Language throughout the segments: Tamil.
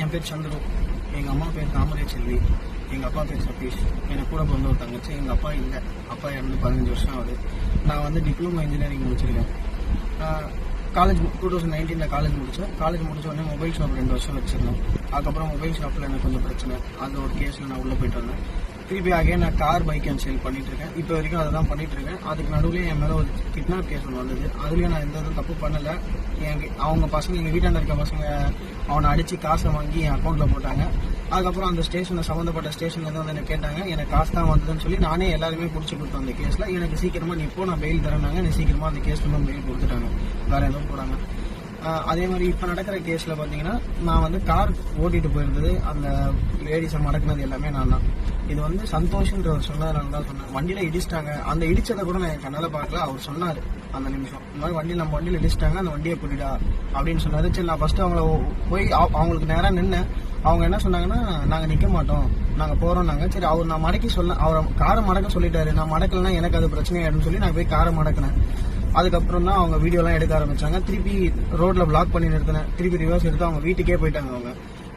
என் பேர் சந்துரு. எங்கள் அம்மா பேர் தாமரை செல்வி. எங்கள் அப்பா பேர் சதீஷ். எனக்கு கூட பிறந்த ஒரு தங்கச்சி. எங்கள் அப்பா இல்லை. அப்பா இறந்து பதினஞ்சு வருஷம் ஆகுது. நான் வந்து டிப்ளமோ இன்ஜினியரிங் முடிச்சிருக்கேன். காலேஜ் டூ தௌசண்ட் நைன்டீனில் காலேஜ் முடித்தேன் காலேஜ் முடிச்ச உடனே மொபைல் ஷாப் ரெண்டு வருஷம் வச்சிருந்தேன் அதுக்கப்புறம் மொபைல் ஷாப்பில் எனக்கு கொஞ்சம் பிரச்சனை. அந்த ஒரு கேஸில் நான் உள்ளே போயிட்டு வந்தேன். திருப்பி ஆகிய நான் கார் பைக் அண்ட் சேல் பண்ணிட்டு இருக்கேன் இப்போ வரைக்கும் அதை தான் பண்ணிட்டு இருக்கேன் அதுக்கு நடுவில் என் மேலே ஒரு கிட்னாப் கேஸ் ஒன்று வந்தது. அதுலேயும் நான் எந்த இதுவும் தப்பு பண்ணலை. என் அவங்க பசங்க எங்கள் வீட்டாண்ட இருக்க பசங்க அவனை அடித்து காசை வாங்கி என் அக்கௌண்ட்டில் போட்டாங்க. அதுக்கப்புறம் அந்த ஸ்டேஷனில் சம்மந்தப்பட்ட ஸ்டேஷன்லேருந்து வந்து என்ன கேட்டாங்க. எனக்கு காசு தான் வந்ததுன்னு சொல்லி நானே எல்லாருமே பிடிச்சி கொடுத்தேன் அந்த கேஸில் எனக்கு சீக்கிரமாக நீ இப்போ நான் பெயில் தரேனாங்க எனக்கு சீக்கிரமாக அந்த கேஸ்ல பெயில் கொடுத்துட்டாங்க. வேறு எதுவும் போடாங்க அதே மாதிரி இப்போ நடக்கிற கேஸில் பார்த்தீங்கன்னா நான் வந்து கார் ஓட்டிகிட்டு போயிருந்தது. அந்த லேடிஸை மடக்குனது எல்லாமே நான் தான். இது வந்து சந்தோஷன்ற ஒரு சொன்னதுனால தான் சொன்னேன் வண்டியில் இடிச்சிட்டாங்க. அந்த இடிச்சதை கூட நான் என் கண்ணால் பார்க்கல. அவர் சொன்னார் அந்த நிமிஷம். இந்த மாதிரி வண்டி நம்ம வண்டியில் இடிச்சிட்டாங்க அந்த வண்டியை பிடிடா அப்படின்னு சொன்னாரு. சரி நான் ஃபர்ஸ்ட் அவங்கள போய் அவங்களுக்கு நேராக நின்னேன். அவங்க என்ன சொன்னாங்கன்னா நாங்கள் நிற்க மாட்டோம். நாங்கள் போகிறோம் நாங்கள் சரி அவர் நான் மடக்கி சொல்ல அவரை காரை மடக்க சொல்லிட்டாரு. நான் மடக்கலைன்னா எனக்கு அது பிரச்சனையாயிடும்னு சொல்லி நான் போய் காரை மடக்கினேன். அதுக்கப்புறம் தான் அவங்க வீடியோலாம் எடுக்க ஆரம்பிச்சாங்க. திருப்பி ரோட்ல பிளாக் பண்ணி நிறுத்தினேன். திருப்பி ரிவர்ஸ் எடுத்து அவங்க வீட்டுக்கே போயிட்டாங்க அவங்க.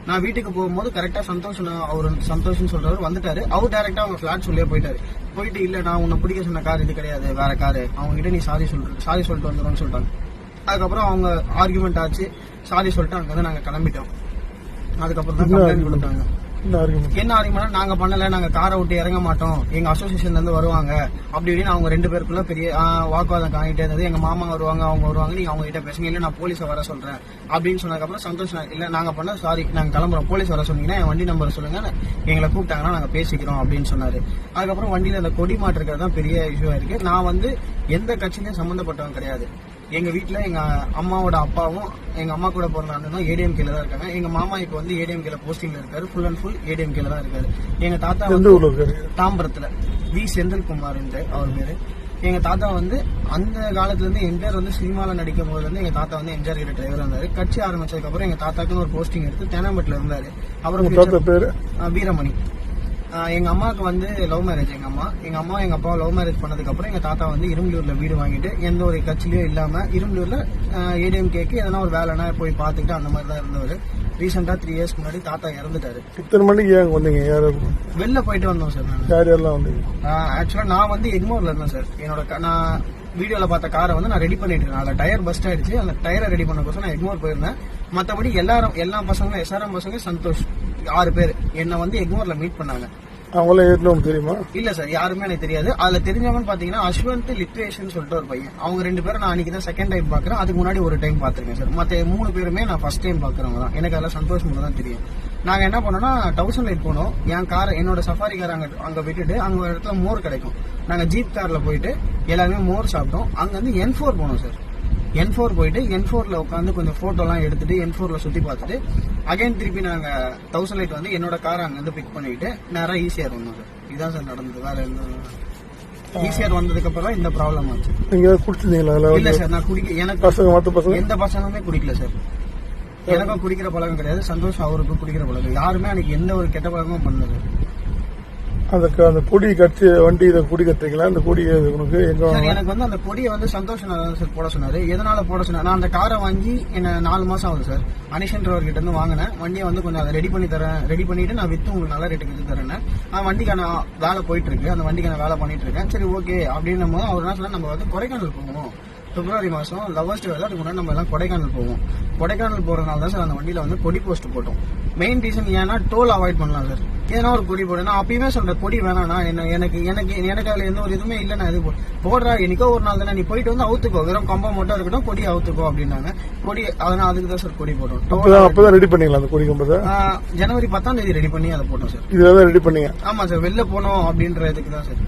நான் வீட்டுக்கு போகும்போது கரெக்டா சந்தோஷ் அவர் சந்தோஷம் சொல்றவர் வந்துட்டாரு. அவர் டேரக்டா அவங்க ஃபிளாட் சொல்லியே போயிட்டாரு. போயிட்டு இல்ல நான் உன்னை பிடிக்க சொன்ன கார் இது கிடையாது வேற காரு அவங்க கிட்ட நீ சாரி சொல்ற சாரி சொல்லிட்டு வந்துடும்னு சொல்லிட்டாங்க. அதுக்கப்புறம் அவங்க ஆர்குமெண்ட் ஆச்சு. சாரி சொல்லிட்டு அங்க வந்து நாங்க கிளம்பிட்டோம். அதுக்கப்புறம் தான் கம்ப்ளைண்ட் கொடுத்தாங்க. என்ன ஆர்குமெண்ட் என்ன நாங்க பண்ணல நாங்க காரை விட்டு இறங்க மாட்டோம். எங்க அசோசியேஷன்ல இருந்து வருவாங்க. அப்படி இப்படின்னு அவங்க ரெண்டு பேருக்குள்ள பெரிய வாக்குவாதம் காணிட்டே இருந்தது. எங்க மாமா வருவாங்க அவங்க வருவாங்க. நீங்க அவங்க கிட்ட பேசுங்க. இல்ல நான் போலீஸை வர சொல்றேன். அப்படின்னு சொன்னதுக்கப்புறம் சந்தோஷம். நான், இல்ல நாங்க பண்ண சாரி நாங்க கிளம்புறோம். போலீஸ் வர சொன்னீங்கன்னா என் வண்டி நம்பர் சொல்லுங்க. எங்களை கூப்பிட்டாங்கன்னா நாங்க பேசிக்கிறோம் அப்படின்னு சொன்னாரு. அதுக்கப்புறம் வண்டியில அந்த கொடி மாற்றுக்கிறது தான் பெரிய இஷ்யூ இருக்கு. நான் வந்து எந்த கட்சியிலையும் சம்மந்தப்பட்டவன் கிடையாது. எங்க வீட்ல எங்க அம்மாவோட அப்பாவும் எங்க அம்மா கூட பிறந்த அண்ணனும் ஏடிஎம் கீழ தான் இருக்காங்க. எங்க மாமா இப்போ வந்து ஏடிஎம் கீழ போஸ்டிங்ல இருக்காரு. ஃபுல் அண்ட் ஃபுல் ஏடிஎம் கீழ தான் இருக்காரு. எங்க தாத்தா வந்து தாம்பரத்துல. வி. செந்தில்குமார் அவர் பேரு. எங்க தாத்தா வந்து அந்த காலத்துல இருந்து எம்ஜிஆர் வந்து சினிமால நடிக்கும் போதுல இருந்து எங்க தாத்தா வந்து எம்ஜிஆர் கிட்ட டிரைவர் இருந்தாரு. கட்சி ஆரம்பிச்சதுக்கு அப்புறம் எங்க தாத்தாக்குன்னு ஒரு போஸ்டிங் எடுத்து தேனாம்பேட்டில் இருந்தாரு. அப்புறம் வீரமணி. ஆஹ் எங்க அம்மாவுக்கு வந்து லவ் மேரேஜ் எங்க அம்மா. எங்க அம்மா எங்க அப்பா லவ் மேரேஜ் பண்ணதுக்கு அப்புறம் எங்க தாத்தா வந்து இரும்பலூர்ல வீடு வாங்கிட்டு எந்த ஒரு கட்சியிலயும் இல்லாம இரும்பலூர்ல ஏடிஎம் கேக்கு எதனா ஒரு வேலைனா போய் பார்த்துக்கிட்டு அந்த மாதிரி தான் இருந்தவர். ரீசெண்டா த்ரீ இயர்ஸ் முன்னாடி தாத்தா இறந்துட்டாரு. இத்தனை மணிக்கு ஏன் வந்தீங்க? யார் வெளில போயிட்டு வந்தோம் சார் நான். யார் யாரெல்லாம் வந்தீங்க? ஆக்சுவலா நான் வந்து எக்மோர்ல இருந்தேன் சார். என்னோட நான் வீடியோல பார்த்த காரை வந்து நான் ரெடி பண்ணிட்டு இருக்கேன். அதில் டயர் பஸ்ட் ஆயிடுச்சு. அந்த டயரை ரெடி பண்ண நான் எக்மோர் போயிருந்தேன். மற்றபடி எல்லாரும் எல்லா பசங்களும் எஸ்ஆர்எம் பசங்க சந்தோஷ். ஆறு பேர். என்னை வந்து எக்மோர்ல மீட் பண்ணாங்க. அவங்களாம் ஏற்கனவே தெரியுமா? இல்ல சார் யாருமே எனக்கு தெரியாது. அதுல தெரிஞ்சவங்கன்னு பாத்தீங்கன்னா அஸ்வந்த் லிட்ரேஷன் சொல்லிட்டு ஒரு பையன். அவங்க ரெண்டு பேரும் நான் அன்னைக்கு தான் செகண்ட் டைம் பாக்குறேன். அதுக்கு முன்னாடி ஒரு டைம் பாத்திருக்கேன் சார் மத்த மூணு பேருமே நான் ஃபர்ஸ்ட் டைம் பாக்குறவங்க தான். எனக்கு அதெல்லாம் சந்தோஷம் தான் தெரியும். நாங்க என்ன பண்ணோம்னா தௌசண்ட் லைட் போனோம். என் கார் என்னோட சஃபாரி கார் அங்க அங்க விட்டுட்டு அங்க ஒரு இடத்துல மோர் கிடைக்கும். நாங்க ஜீப் கார்ல போயிட்டு எல்லாருமே மோர் சாப்பிட்டோம். அங்க வந்து என் ஃபோர் போனோம் சார் என் ஃபோர் போயிட்டு என் ஃபோர்ல உட்காந்து கொஞ்சம் போட்டோலாம் எடுத்துட்டு என் ஃபோர்ல சுத்தி பார்த்துட்டு அகைன் திருப்பி நாங்க தௌசண்ட் லைட் வந்து என்னோட காரை அங்க இருந்து பிக் பண்ணிக்கிட்டு நேரா ஈஸியார் வந்தோம் சார். இதான் சார் நடந்தது. வேற எந்த ஈஸியார் வந்ததுக்கு அப்புறம் இந்த ப்ராப்ளம் ஆச்சு. நீங்க குடிச்சிருந்தீங்களா? இல்ல சார் நான் குடிக்க எனக்கு பசங்க மற்ற பசங்க? எந்த பசங்களுமே குடிக்கல சார். எனக்கும் குடிக்கிற பழக்கம் கிடையாது. சந்தோஷம் அவருக்கும் குடிக்கிற பழக்கம். யாருமே அன்னைக்கு எந்த ஒரு கெட்ட பழக்கமும் பண்ணல அதுக்கு அந்த பொடி அந்த கொடி கட்சி வண்டி இதை கொடி கட்டுறீங்களா? அந்த கொடி உனக்கு எங்க எனக்கு வந்து அந்த பொடியை வந்து சந்தோஷம் தான் சார் போட சொன்னாரு. எதனால போட சொன்னார்? நான் அந்த காரை வாங்கி என்ன நாலு மாசம் ஆகுது சார். அனிஷன்றவர் கிட்ட இருந்து வாங்கினேன். வண்டியை வந்து கொஞ்சம் அதை ரெடி பண்ணி தரேன். ரெடி பண்ணிட்டு நான் வித்து உங்களுக்கு நல்ல ரேட்டுக்கு வித்து தரேன் நான் வண்டிக்கான வேலை போயிட்டு இருக்கு. அந்த வண்டிக்கான வேலை பண்ணிட்டு இருக்கேன். சரி ஓகே அப்படின்னும் போது அவர் என்ன சொன்னா நம்ம வந்து கொடைக்கானல் போகணும். பிப்ரவரி மாசம் லவர்ஸ் டே அதுக்கு முன்னாடி நம்ம எல்லாம் கொடைக்கானல் போவோம். கொடைக்கானல் போறதுனால தான் சார் அந்த வண்டியில வந்து கொடி போஸ்ட் போட்டோம். மெயின் ரீசன் ஏன்னா டோல் அவாய்ட் பண்ணலாம் சார். ஏன்னா ஒரு கொடி போடு நான் அப்பயுமே சொல்றேன் கொடி வேணாம்னா என்ன எனக்கு எனக்கு எனக்கு அதுல எந்த ஒரு இதுவுமே இல்லை நான் இது போடுறா என்னைக்கோ ஒரு நாள் தானே நீ போயிட்டு வந்து அவுத்துக்கோ. வெறும் கம்பம் மட்டும் இருக்கட்டும் கொடி அவுத்துக்கோ அப்படின்னாங்க. கொடி அதனால அதுக்கு தான் சார் கொடி போட்டோம். அப்பதான் அப்பதான் ரெடி பண்ணீங்களா அந்த கொடி கம்பத்தை ஜனவரி பத்தாம் தேதி ரெடி பண்ணி அதை போட்டோம் சார். இதுல ரெடி பண்ணீங்க? ஆமா சார் வெளில போனோம் அப்படின்ற இதுக்கு தான் சார்.